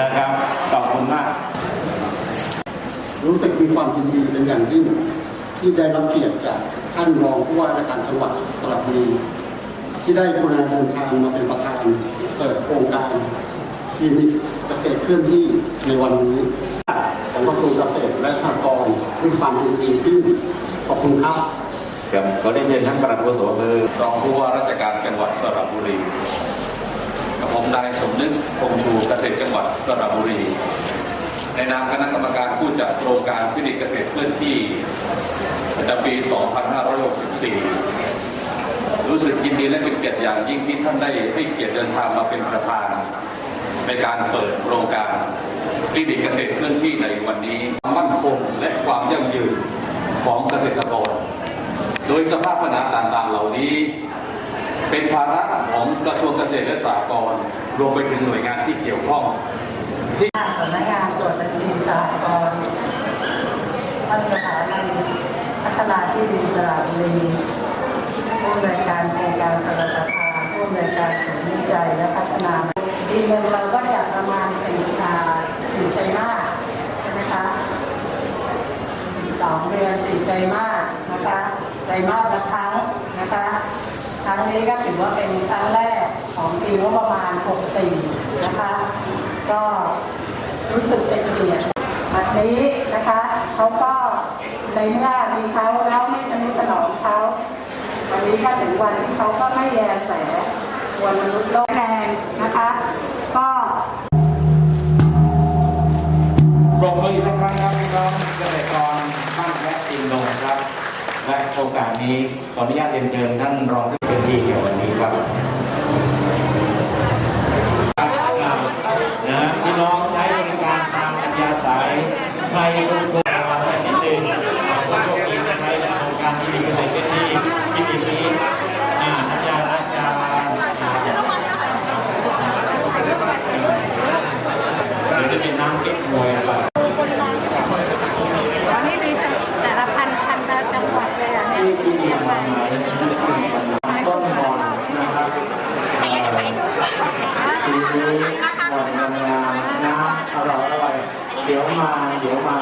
นะครับขอบคุณมาก รู้สึกมีความยินดีเป็นอย่างยิ่งที่ได้รับเกียรติจากท่านรองผู้ว่าราชการจังหวัดสระบุรีที่ได้กรุณาเดินทางมาเป็นประธานเปิดโครงการคลินิกเกษตรเคลื่อนที่ในวันนี้ของกระทรวงเกษตรและสหกรณ์มีความยินดีขึ้นขอบคุณครับครับขอได้เชิญท่านประหลัดอาวุโสอำเภอรองผู้ว่าราชการจังหวัดสระบุรี กับผมนายสมนึกคงชูเกษตรจังหวัดสระบุรี ในนามคณะกรรมการผู้จัดโครงการพินิเกษตรเคลื่อนที่ประจำปี 2564 รู้สึกยินดีและเป็นเกียรติอย่างยิ่งที่ท่านได้ให้เกียรติเดินทางมาเป็นประธาน ในการเปิดโครงการพินิเกษตรเคลื่อนที่ในวันนี้ความมั่นคงและความยั่งยืนของเกษตรกร โดยสภาพปัญหาต่างๆเหล่านี้ เป็นภาระของกระทรวงเกษตรและสหกรณ์รวมไปถึงหน่วยงานที่เกี่ยวข้อง ที่สำนักงานตรวจบัญชีสหกรณ์ท่านสถาบันพัฒนาที่ดินสระบุรีผู้อำนการโครงการสารสภาผู้อำนการศูนย์วิจัยและพัฒนาปีหนึ่งเราก็จะประมาณสี่าสี่ไตรมาสใช่ไหมคะสองเดือนสี่ไตรมาสนะคะไตรมาสละครั้งนะคะ ครั้งนี้ก็ถือว่าเป็นครั้งแรกของปีงบประมาณ 64 นะคะ ก็รู้สึกเป็นเกียรติแบบนี้นะคะเขาก็ในเมื่อมีเขาแล้วไม่ทนุถนอมเขาวันนี้ก็ถึงวันที่เขาก็ไม่แยแสวันมนุษย์โลกแรงนะคะ ก็ปรบมืออีกสักครั้งครับพี่น้องเกษตรกรบ้านและอินโดครับ และโครงการนี้ขออนุญาตเรียนเชิญท่านรองที่เป็นที่ในวันนี้ครับนะพี่น้องใช้บริการตามอัธยาศัยใครรู้ตัวอะไรนิดนึงขอโชคดีนะใช้โครงการที่มีเกษตรเป็นที่ที่มีนี้อ่าอาจารย์อาจารย์เดี๋ยวจะเป็นน้ำเก็บมวยอะไร อันนี้มีแต่ละพันพันละจังหวัดเลยอะเนี่ย ที่ที่มีความหมายและชีวิตที่มีความหมายต้นหมอนนะครับเอ่อปี นี้หมอนงามๆนะอร่อยอร่อยเดี๋ยวมาเดี๋ยวมา